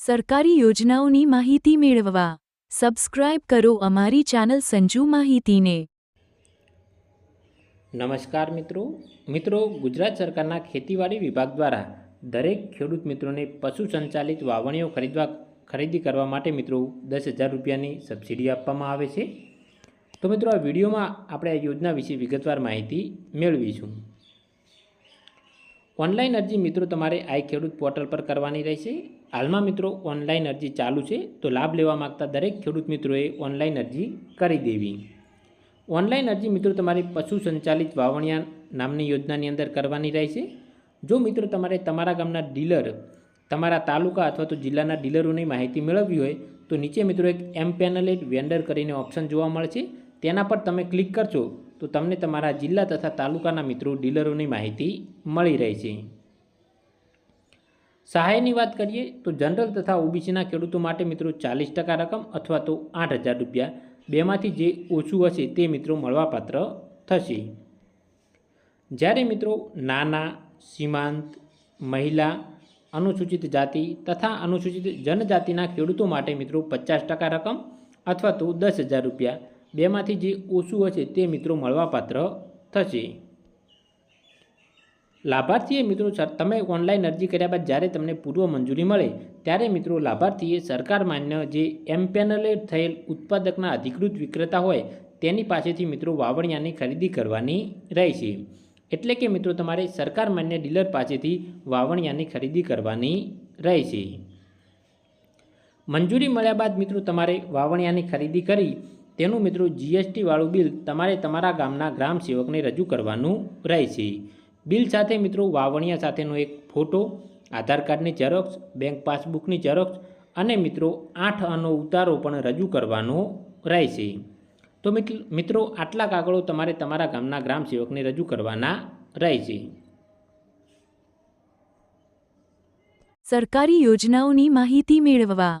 સરકારી યોજનાઓની માહિતી મેળવવા. સબસ્ક્રાઇબ કરો અમારી ચેનલ સંજુ માહિતીને. નમસ્કાર મિત્રો. મિત્રો, ગુજરાત સરકારના ખેતીવાડી વિભાગ દ્વારા દરેક ખેડૂત મિત્રોને પશુ સંચાલિત વાવણીઓ ખરીદવા, ખરીદી કરવા માટે મિત્રો દસ હજાર રૂપિયાની સબસિડી આપવામાં આવે છે. તો મિત્રો, આ વિડીયોમાં આપણે આ યોજના વિશે વિગતવાર માહિતી મેળવીશું. ઓનલાઈન અરજી મિત્રો તમારે આઈ ખેડૂત પોર્ટલ પર કરવાની રહેશે. હાલમાં મિત્રો ઓનલાઈન અરજી ચાલુ છે, તો લાભ લેવા માગતા દરેક ખેડૂત મિત્રોએ ઓનલાઈન અરજી કરી દેવી. ઓનલાઈન અરજી મિત્રો તમારી પશુ સંચાલિત વાવણિયા નામની યોજનાની અંદર કરવાની રહેશે. જો મિત્રો તમારે તમારા ગામના ડીલર, તમારા તાલુકા અથવા તો જિલ્લાના ડીલરોની માહિતી મેળવવી હોય, તો નીચે મિત્રો એક એમ પેનલેટ વેન્ડર કરીને ઓપ્શન જોવા મળશે. તેના પર તમે ક્લિક કરશો તો તમને તમારા જિલ્લા તથા તાલુકાના મિત્રો ડીલરોની માહિતી મળી રહેશે. સહાયની વાત કરીએ તો જનરલ તથા ઓબીસીના ખેડૂતો માટે મિત્રો ચાલીસ ટકા રકમ અથવા તો આઠ હજાર રૂપિયા બેમાંથી જે ઓછું હશે તે મિત્રો મળવાપાત્ર થશે. જ્યારે મિત્રો નાના, સીમાંત, મહિલા, અનુસૂચિત જાતિ તથા અનુસૂચિત જનજાતિના ખેડૂતો માટે મિત્રો પચાસ ટકા રકમ અથવા તો દસ હજાર રૂપિયા બેમાંથી જે ઓછું હશે તે મિત્રો મળવાપાત્ર થશે. લાભાર્થીએ મિત્રો તમે ઓનલાઈન અરજી કર્યા બાદ જ્યારે તમને પૂર્વ મંજૂરી મળે, ત્યારે મિત્રો લાભાર્થીએ સરકાર માન્ય જે એમપેનલેટ થયેલ ઉત્પાદકના અધિકૃત વિક્રેતા હોય, તેની પાસેથી મિત્રો વાવણિયાની ખરીદી કરવાની રહેશે. એટલે કે મિત્રો તમારે સરકાર માન્ય ડીલર પાસેથી વાવણિયાની ખરીદી કરવાની રહેશે. મંજૂરી મળ્યા બાદ મિત્રો તમારે વાવણિયાની ખરીદી કરી તેનું મિત્રો જીએસટીવાળું બિલ તમારે તમારા ગામના ગ્રામ સેવકને રજૂ કરવાનું રહેશે. બિલ સાથે મિત્રો વાવણિયા સાથેનો એક ફોટો, આધાર કાર્ડની ઝેરોક્ષ બેંક પાસબુકની ઝેરોક્ષ અને મિત્રો આઠ અનો ઉતારો પણ રજૂ કરવાનો રહેશે. તો મિત્ર- આટલા કાગળો તમારે તમારા ગામના ગ્રામ સેવકને રજૂ કરવાના રહેશે. સરકારી યોજનાઓની માહિતી મેળવવા